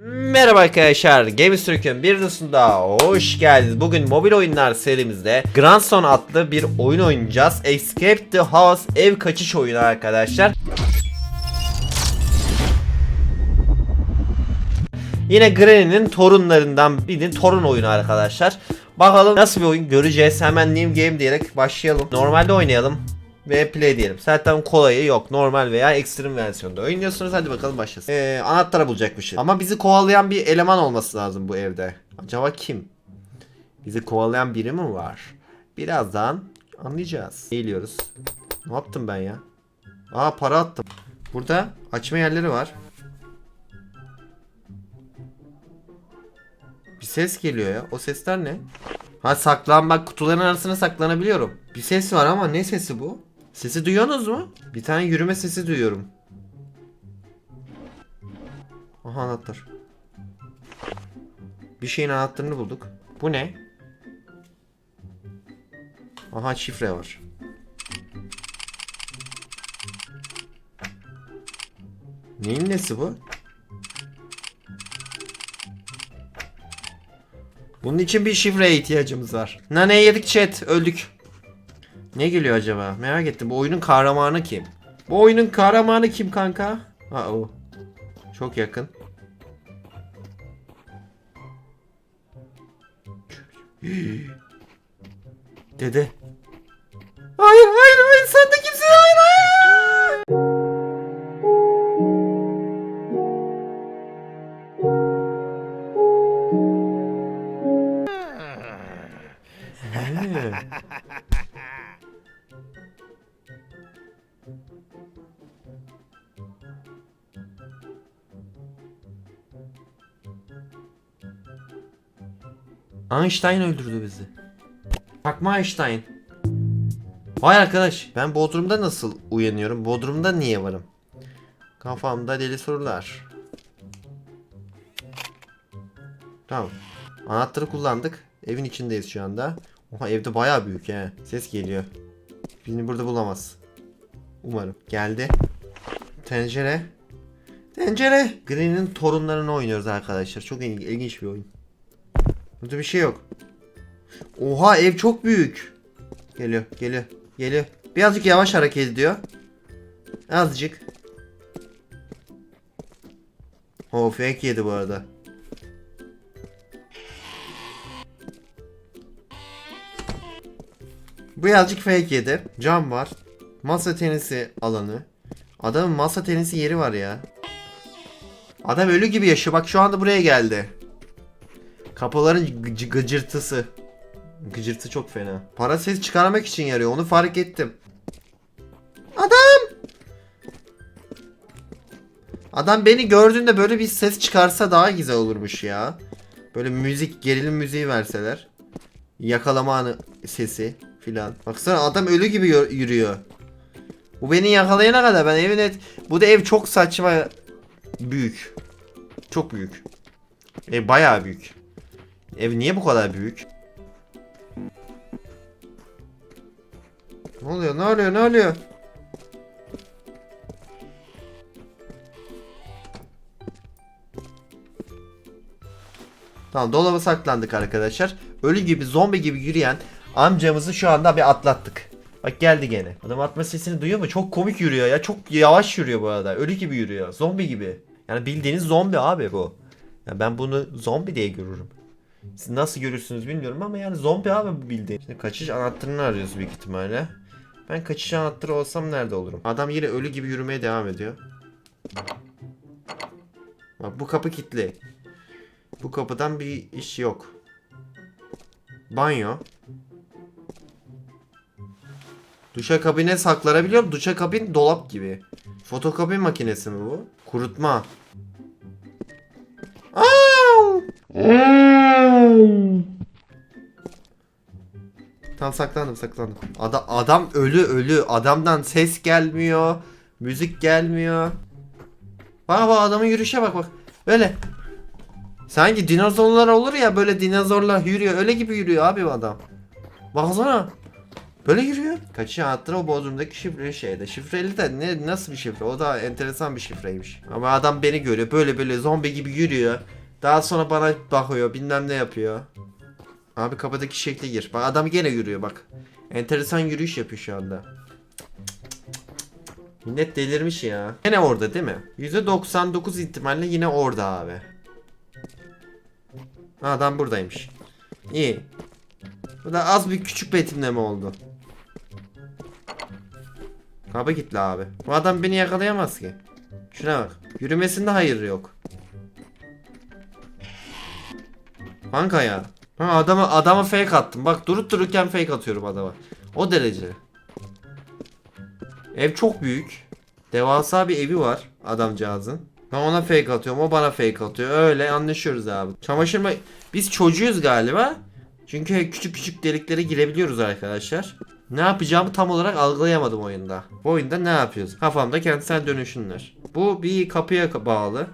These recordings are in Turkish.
Merhaba arkadaşlar, Games Türk'ün bir videosunda hoş geldiniz. Bugün mobil oyunlar serimizde Grandson adlı bir oyun oynayacağız. Escape the House ev kaçış oyunu arkadaşlar. Yine Granny'nin torunlarından birinin torun oyunu arkadaşlar. Bakalım nasıl bir oyun göreceğiz. Hemen new game diyerek başlayalım. Normalde oynayalım ve play diyelim. Zaten kolayı yok. Normal veya ekstrem versiyonda oynuyorsunuz. Hadi bakalım başlasın. Ee, anahtarı bulacakmışız. Ama bizi kovalayan bir eleman olması lazım bu evde. Acaba kim? Bizi kovalayan biri mi var? Birazdan anlayacağız. Eğiliyoruz. Ne yaptım ben ya? Aa para attım. Burada açma yerleri var. Bir ses geliyor ya. O sesler ne? Ha saklanmak kutuların arasına saklanabiliyorum. Bir ses var ama ne sesi bu? Sesi duyuyorsunuz mu? Bir tane yürüme sesi duyuyorum. Aha anahtar. Bir şeyin anahtarını bulduk. Bu ne? Aha şifre var. Neyin nesi bu? Bunun için bir şifreye ihtiyacımız var. Nane yedik chat öldük. Ne geliyor acaba? Merak ettim. Bu oyunun kahramanı kim? Bu oyunun kahramanı kim kanka? Ha o. Çok yakın. Dede. Einstein öldürdü bizi. Bakma Einstein. Vay arkadaş ben Bodrum'da nasıl uyanıyorum? Bodrum'da niye varım? Kafamda deli sorular. Tamam. Anahtarı kullandık. Evin içindeyiz şu anda. Oha evde bayağı büyük he. Ses geliyor. Birini burada bulamaz. Umarım. Geldi. Tencere. Tencere. Green'in torunlarını oynuyoruz arkadaşlar. Çok il- ilginç bir oyun. Burada bir şey yok. Oha ev çok büyük. Geliyor, geliyor, geliyor. Birazcık yavaş hareket ediyor. Azıcık. O fake yedi bu arada. Birazcık fake yedi. Cam var. Masa tenisi alanı. Adamın masa tenisi yeri var ya. Adam ölü gibi yaşıyor. Bak şu anda buraya geldi. Kapıların gıcı- gıcırtısı. Gıcırtı çok fena. Para ses çıkarmak için yarıyor. Onu fark ettim. Adam! Adam beni gördüğünde böyle bir ses çıkarsa daha güzel olurmuş ya. Böyle müzik, gerilim müziği verseler. Yakalama anı sesi filan. Baksana adam ölü gibi yürüyor. Bu beni yakalayana kadar ben evin et... Bu da ev çok saçma büyük. Çok büyük. Ev bayağı büyük. Ev niye bu kadar büyük? Ne oluyor? Ne oluyor? Ne oluyor? Tamam dolaba saklandık arkadaşlar. Ölü gibi zombi gibi yürüyen amcamızı şu anda bir atlattık. Bak geldi gene. Adam atma sesini duyuyor mu? Çok komik yürüyor ya. Çok yavaş yürüyor bu arada. Ölü gibi yürüyor. Zombi gibi. Yani bildiğiniz zombi abi bu. Ya ben bunu zombi diye görürüm. Siz nasıl görürsünüz bilmiyorum ama yani zombi abi bu bildiğin. Şimdi kaçış anahtarını arıyoruz büyük ihtimalle. Ben kaçış anahtarı olsam nerede olurum? Adam yine ölü gibi yürümeye devam ediyor. Bak bu kapı kilitli. Bu kapıdan bir iş yok. Banyo. Duşakabine saklanabiliyor. Duşakabin dolap gibi. Fotokopi makinesi mi bu? Kurutma. Aa! Tam saklandım saklandım. Adam, adam ölü ölü. Adamdan ses gelmiyor. Müzik gelmiyor. Bak bak adamın yürüyüşe bak bak. Böyle. Sanki dinozorlar olur ya böyle dinozorlar yürüyor. Öyle gibi yürüyor abi adam. Baksana. Böyle yürüyor. Kaçışı anahtarı o bodrumdaki şifreli şeyde. Şifreli de ne nasıl bir şifre? O da enteresan bir şifreymiş. Ama adam beni görüyor. Böyle böyle zombi gibi yürüyor. Daha sonra bana bakıyor. Bilmem ne yapıyor. Abi kapıdaki şekle gir. Bak adam gene yürüyor bak. Enteresan yürüyüş yapıyor şu anda. Millet delirmiş ya. Yine orada değil mi? %99 ihtimalle yine orada abi. Adam buradaymış. İyi. Bu da az bir küçük betimleme oldu. Kapı kilitli abi. Bu adam beni yakalayamaz ki. Şuna bak. Yürümesinde hayır yok. Kanka ya. Ha, adama adama fake attım. Bak durup dururken fake atıyorum adama. O derece. Ev çok büyük. Devasa bir evi var adamcağızın. Ben ona fake atıyorum. O bana fake atıyor. Öyle anlaşıyoruz abi. Çamaşır ma... Biz çocuğuz galiba. Çünkü küçük küçük deliklere girebiliyoruz arkadaşlar. Ne yapacağımı tam olarak algılayamadım oyunda. Bu oyunda ne yapıyoruz? Kafamda kentsel dönüşümler. Bu bir kapıya ka- bağlı.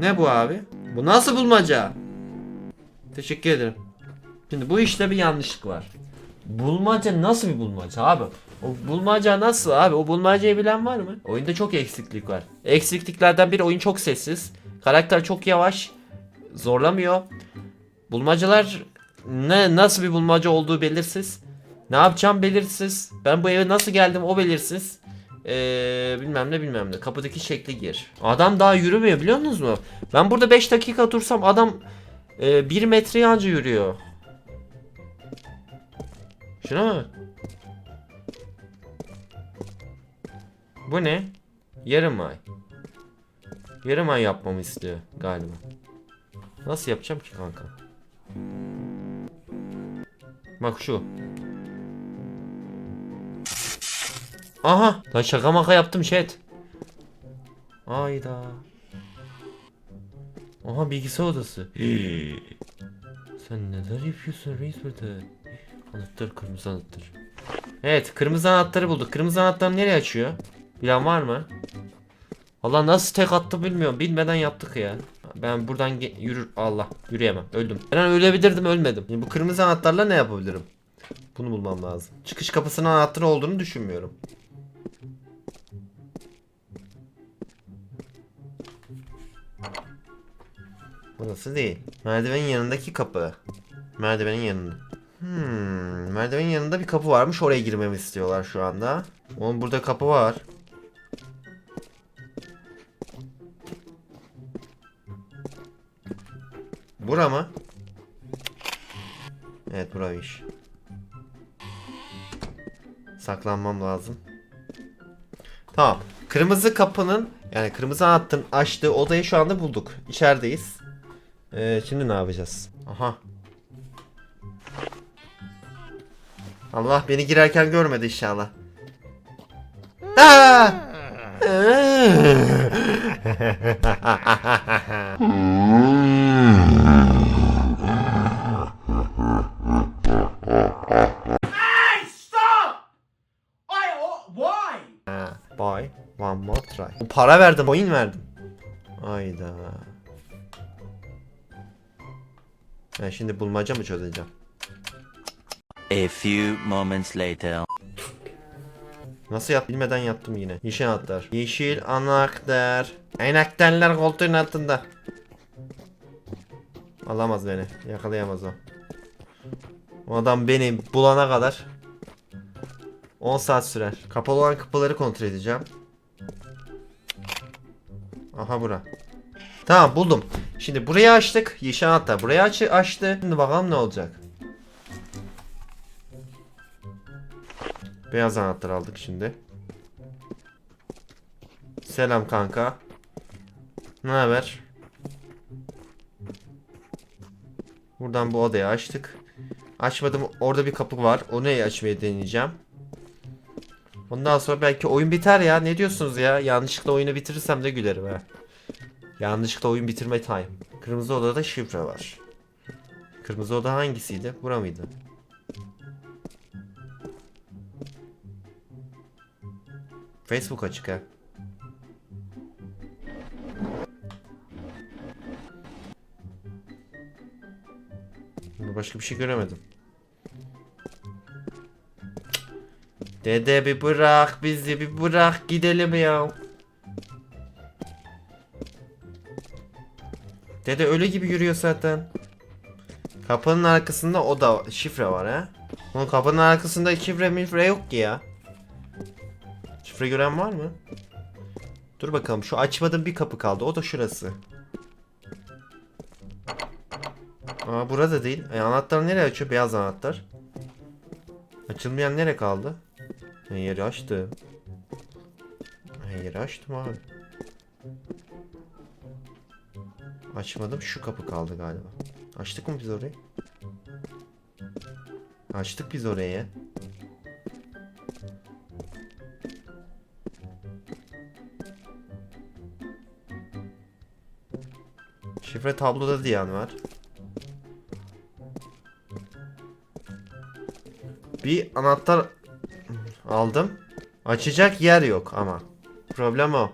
Ne bu abi? Bu nasıl bulmaca? Teşekkür ederim. Şimdi bu işte bir yanlışlık var. Bulmaca nasıl bir bulmaca abi? O bulmaca nasıl abi? O bulmacayı bilen var mı? Oyunda çok eksiklik var. Eksikliklerden biri oyun çok sessiz. Karakter çok yavaş. Zorlamıyor. Bulmacalar ne nasıl bir bulmaca olduğu belirsiz. Ne yapacağım belirsiz. Ben bu eve nasıl geldim o belirsiz. Ee, bilmem ne bilmem ne. Kapıdaki şekli gir. Adam daha yürümüyor biliyor musunuz mu? Ben burada 5 dakika dursam adam 1 metre anca yürüyor. Şuna bak. Bu ne? Yarım ay. Yarım ay yapmamı istiyor galiba. Nasıl yapacağım ki kanka? Bak şu. Aha! Lan şaka maka yaptım chat. Ayda. Aha bilgisayar odası. Sen neler yapıyorsun reis burada? Anahtar kırmızı anahtar. Evet kırmızı anahtarı bulduk. Kırmızı anahtar nereye açıyor? Bilen var mı? Allah nasıl tek attı bilmiyorum. Bilmeden yaptık ya. Ben buradan yürür Allah yürüyemem. Öldüm. Ben ölebilirdim ölmedim. Şimdi bu kırmızı anahtarla ne yapabilirim? Bunu bulmam lazım. Çıkış kapısının anahtarı olduğunu düşünmüyorum. Burası değil. Merdivenin yanındaki kapı. Merdivenin yanında. Hmm, merdivenin yanında bir kapı varmış. Oraya girmemi istiyorlar şu anda. Oğlum burada kapı var. Bura mı? Evet buraymış. Saklanmam lazım. Tamam. Kırmızı kapının yani kırmızı anahtarın açtığı odayı şu anda bulduk. İçerideyiz. Ee, şimdi ne yapacağız? Aha. Allah beni girerken görmedi inşallah. Aa! Ha, Buy one more try. Para verdim, coin verdim. Ayda. Ben şimdi bulmaca mı çözeceğim? A few moments later. Nasıl yap? Bilmeden yaptım yine. Yeşil anahtar. Yeşil anahtar. Anahtarlar koltuğun altında. Alamaz beni. Yakalayamaz o. O adam beni bulana kadar 10 saat sürer. Kapalı olan kapıları kontrol edeceğim. Aha bura. Tamam buldum. Şimdi burayı açtık. Yeşil anahtar burayı aç açtı. Şimdi bakalım ne olacak. Beyaz anahtar aldık şimdi. Selam kanka. Ne haber? Buradan bu odayı açtık. Açmadım. Orada bir kapı var. Onu açmayı deneyeceğim. Ondan sonra belki oyun biter ya. Ne diyorsunuz ya? Yanlışlıkla oyunu bitirirsem de gülerim ha. Yanlışlıkla oyun bitirme time. Kırmızı odada şifre var. Kırmızı oda hangisiydi? Bura mıydı? Facebook açık ha. Başka bir şey göremedim. Dede bir bırak bizi bir bırak gidelim ya. Dede ölü gibi yürüyor zaten. Kapının arkasında o da şifre var ha. Bunun kapının arkasında şifre mifre yok ki ya. Şifre gören var mı? Dur bakalım şu açmadığım bir kapı kaldı o da şurası. Aa burada değil. E, anahtar nereye açıyor? Beyaz anahtar. Açılmayan nereye kaldı? Yeri açtım. Yeri açtım abi. Açmadım. Şu kapı kaldı galiba. Açtık mı biz orayı? Açtık biz orayı. Şifre tabloda diyen var. Bir anahtar aldım. Açacak yer yok ama. Problem o.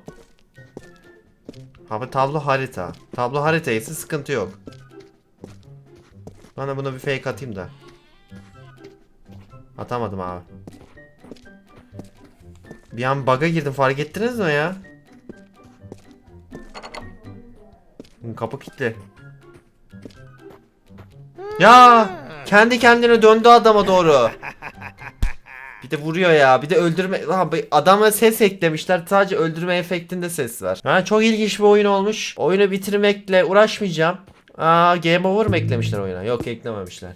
Abi tablo harita. Tablo harita ise sıkıntı yok. Bana buna bir fake atayım da. Atamadım abi. Bir an bug'a girdim fark ettiniz mi ya? Kapı kilitli. Ya kendi kendine döndü adama doğru. Bir de vuruyor ya. Bir de öldürme ha, adama ses eklemişler. Sadece öldürme efektinde ses var. Ha, çok ilginç bir oyun olmuş. Oyunu bitirmekle uğraşmayacağım. Aa Game Over mı eklemişler oyuna? Yok eklememişler.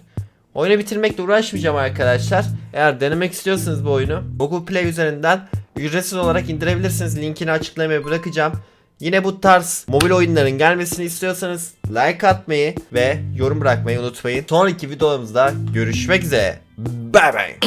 Oyunu bitirmekle uğraşmayacağım arkadaşlar. Eğer denemek istiyorsanız bu oyunu Google Play üzerinden ücretsiz olarak indirebilirsiniz. Linkini açıklamaya bırakacağım. Yine bu tarz mobil oyunların gelmesini istiyorsanız like atmayı ve yorum bırakmayı unutmayın. Sonraki videolarımızda görüşmek üzere. Bye bye.